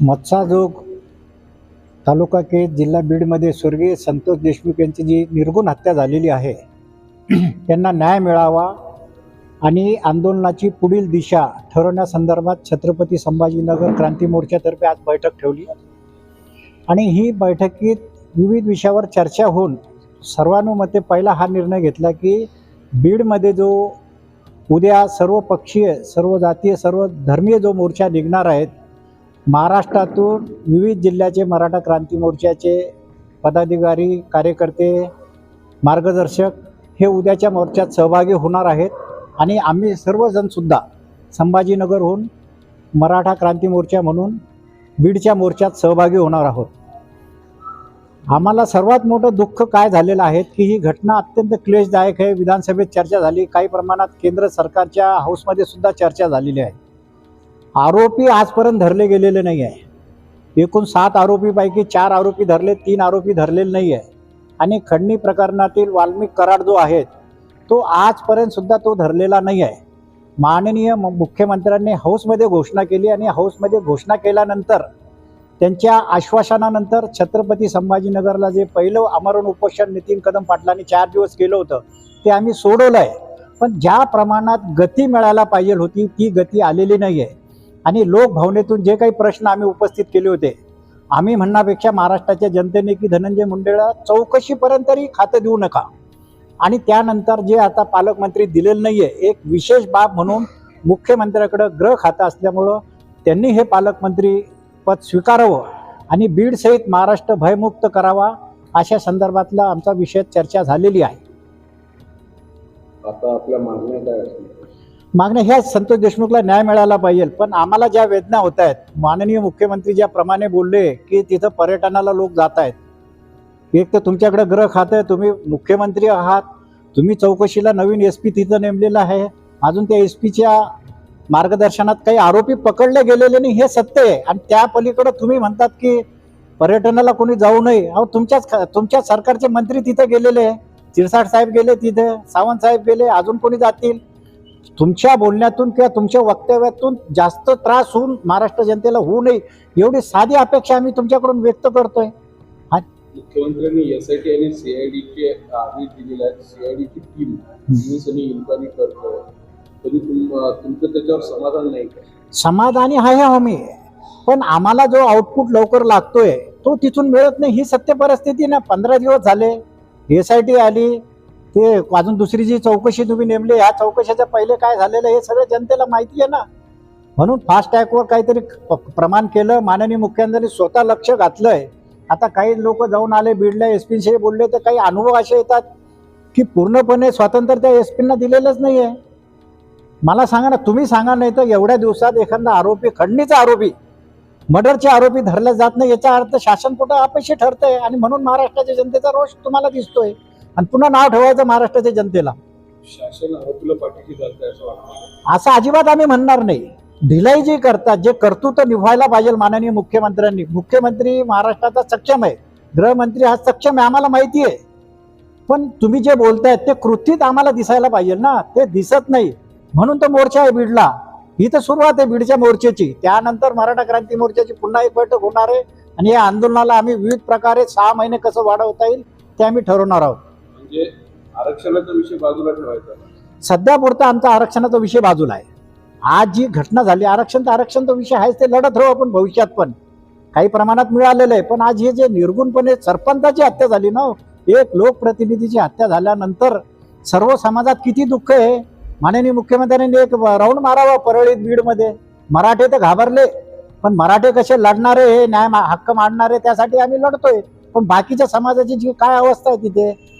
मत्साजोग तालुका केज जिल्हा बीडमध्ये स्वर्गीय संतोष देशमुख यांची जी निर्गुण हत्या झालेली आहे त्यांना न्याय मिळावा आणि आंदोलनाची पुढील दिशा ठरवण्यासंदर्भात छत्रपती संभाजीनगर क्रांती मोर्चातर्फे आज बैठक ठेवली. आणि ही बैठकीत विविध विषयावर चर्चा होऊन सर्वानुमते पहिला हा निर्णय घेतला की बीडमध्ये जो उद्या सर्व पक्षीय सर्व जातीय सर्व धर्मीय जो मोर्चा निघणार आहेत महाराष्ट्रातून विविध जिल्ह्याचे मराठा क्रांती मोर्चाचे पदाधिकारी कार्यकर्ते मार्गदर्शक हे उद्याच्या मोर्चात सहभागी होणार आहेत. आणि आम्ही सर्वजणसुद्धा संभाजीनगरहून मराठा क्रांती मोर्चा म्हणून बीडच्या मोर्चात सहभागी होणार आहोत. आम्हाला सर्वात मोठं दुःख काय झालेलं आहे की ही घटना अत्यंत क्लेशदायक आहे. विधानसभेत चर्चा झाली. काही प्रमाणात केंद्र सरकारच्या हाऊसमध्ये सुद्धा चर्चा झालेली आहे. आरोपी आजपर्यंत धरले गेलेले नाही आहे एकूण सात आरोपीपैकी चार आरोपी धरले तीन आरोपी धरलेले नाही आहे आणि खंडणी प्रकरणातील वाल्मिक कराड जो आहे तो आजपर्यंत सुद्धा तो धरलेला नाही आहे माननीय म- मुख्यमंत्र्यांनी हाऊसमध्ये घोषणा केली आणि हाऊसमध्ये घोषणा केल्यानंतर त्यांच्या आश्वासनानंतर छत्रपती संभाजीनगरला जे पहिलं आमरण उपोषण नितीन कदम पाटलांनी चार दिवस केलं होतं ते आम्ही सोडवलं आहे पण ज्या प्रमाणात गती मिळायला पाहिजे होती ती गती आलेली नाही आहे आणि लोकभावनेतून जे काही प्रश्न आम्ही उपस्थित केले होते आम्ही म्हणण्यापेक्षा महाराष्ट्राच्या जनतेने की धनंजय मुंडेला चौकशीपर्यंत तरी खातं देऊ नका. आणि त्यानंतर जे आता पालकमंत्री दिलेलं नाही आहे एक विशेष बाब म्हणून मुख्यमंत्र्याकडं ग्रह खातं असल्यामुळं त्यांनी हे पालकमंत्री पद स्वीकारावं आणि बीडसहित महाराष्ट्र भयमुक्त करावा अशा संदर्भातला आमचा विषय चर्चा झालेली आहे. आता आपल्या मागण्या काय मागण्या ह्या संतोष देशमुखला न्याय मिळाला पाहिजे. पण आम्हाला ज्या वेदना होत आहेत माननीय मुख्यमंत्री ज्याप्रमाणे बोलले की तिथं पर्यटनाला लोक जात आहेत एक तर तुमच्याकडे ग्रह खातं आहे तुम्ही मुख्यमंत्री आहात तुम्ही चौकशीला नवीन एस पी तिथं नेमलेलं आहे. अजून त्या एस पीच्या मार्गदर्शनात काही आरोपी पकडले गेलेले नाही हे सत्य आहे. आणि त्या पलीकडे तुम्ही म्हणतात की पर्यटनाला कोणी जाऊ नये. अहो तुमच्याच तुमच्या सरकारचे मंत्री तिथे गेलेले आहे. चिरसाट साहेब गेले तिथे सावंत साहेब गेले अजून कोणी जातील? तुमच्या बोलण्यातून किंवा तुमच्या वक्तव्यातून जास्त त्रास होऊन महाराष्ट्र जनतेला होऊ नये एवढी साधी अपेक्षा आम्ही तुमच्याकडून व्यक्त करतोय. मुख्यमंत्र्यांनी एस आय टी आणि सीआयडीचे आदेश दिलेले आहेत. सीआयडीची टीम इन्क्वायरी करतोय. तरी तुम तुमचं त्याच्यावर समाधान नाही समाधानी आहे आम्ही पण आम्हाला जो आउटपुट लवकर लागतोय तो तिथून मिळत नाही. ही सत्य परिस्थिती ना पंधरा दिवस झाले एस आय टी आली ते अजून दुसरी जी चौकशी तुम्ही नेमली ह्या चौकशीचं पहिले काय झालेलं हे सगळं जनतेला माहिती आहे ना. म्हणून फास्ट टॅगवर काहीतरी प- प्रमाण केलं माननीय मुख्यमंत्र्यांनी स्वतः लक्ष घातलंय. आता काही लोक जाऊन आले बीडला एस पीशी बोलले तर काही अनुभव असे येतात की पूर्णपणे स्वातंत्र्य त्या एस पींना दिलेलंच नाही आहे मला सांगा ना तुम्ही सांगा नाही तर एवढ्या दिवसात एखादा आरोपी खंडणीचा आरोपी मर्डरचे आरोपी धरले जात नाही याचा अर्थ शासन कुठं अपयशी ठरतंय? आणि म्हणून महाराष्ट्राच्या जनतेचा रोष तुम्हाला दिसतोय. आणि पुन्हा नाव ठेवायचं महाराष्ट्राच्या जनतेला. असं अजिबात आम्ही म्हणणार नाही. ढिलाई जी करतात जे कर्तृत्व निभवायला पाहिजे माननीय मुख्यमंत्र्यांनी मुख्यमंत्री महाराष्ट्राचा सक्षम आहे गृहमंत्री हा सक्षम आहे आम्हाला माहिती आहे. पण तुम्ही जे बोलतायत ते कृतीत आम्हाला दिसायला पाहिजे ना ते दिसत नाही. म्हणून तो मोर्चा आहे बीडला. ही तर सुरुवात आहे बीडच्या मोर्चाची. त्यानंतर मराठा क्रांती मोर्चाची पुन्हा एक बैठक होणार आहे. आणि या आंदोलनाला आम्ही विविध प्रकारे सहा महिने कसं वाढवता येईल ते आम्ही ठरवणार आहोत. म्हणजे आरक्षणाचा विषय बाजूला ठेवायचा. सध्या पुरता आमचा आरक्षणाचा विषय बाजूला आहे. आज जी घटना झाली आरक्षण तर आरक्षणचा विषय आहेच ते लढत राहू आपण भविष्यात पण. काही प्रमाणात मिळालेलं आहे पण आज हे जे निर्गुणपणे सरपंचाची हत्या झाली ना एक लोकप्रतिनिधीची हत्या झाल्यानंतर सर्व समाजात किती दुःख आहे. माननीय मुख्यमंत्र्यांनी एक राऊंड मारावा परळीत बीडमध्ये. मराठे तर घाबरले पण मराठे कसे लढणारे हे न्याय मा- हक्क मांडणारे त्यासाठी आम्ही लढतोय. पण बाकीच्या समाजाची जी काय अवस्था आहे तिथे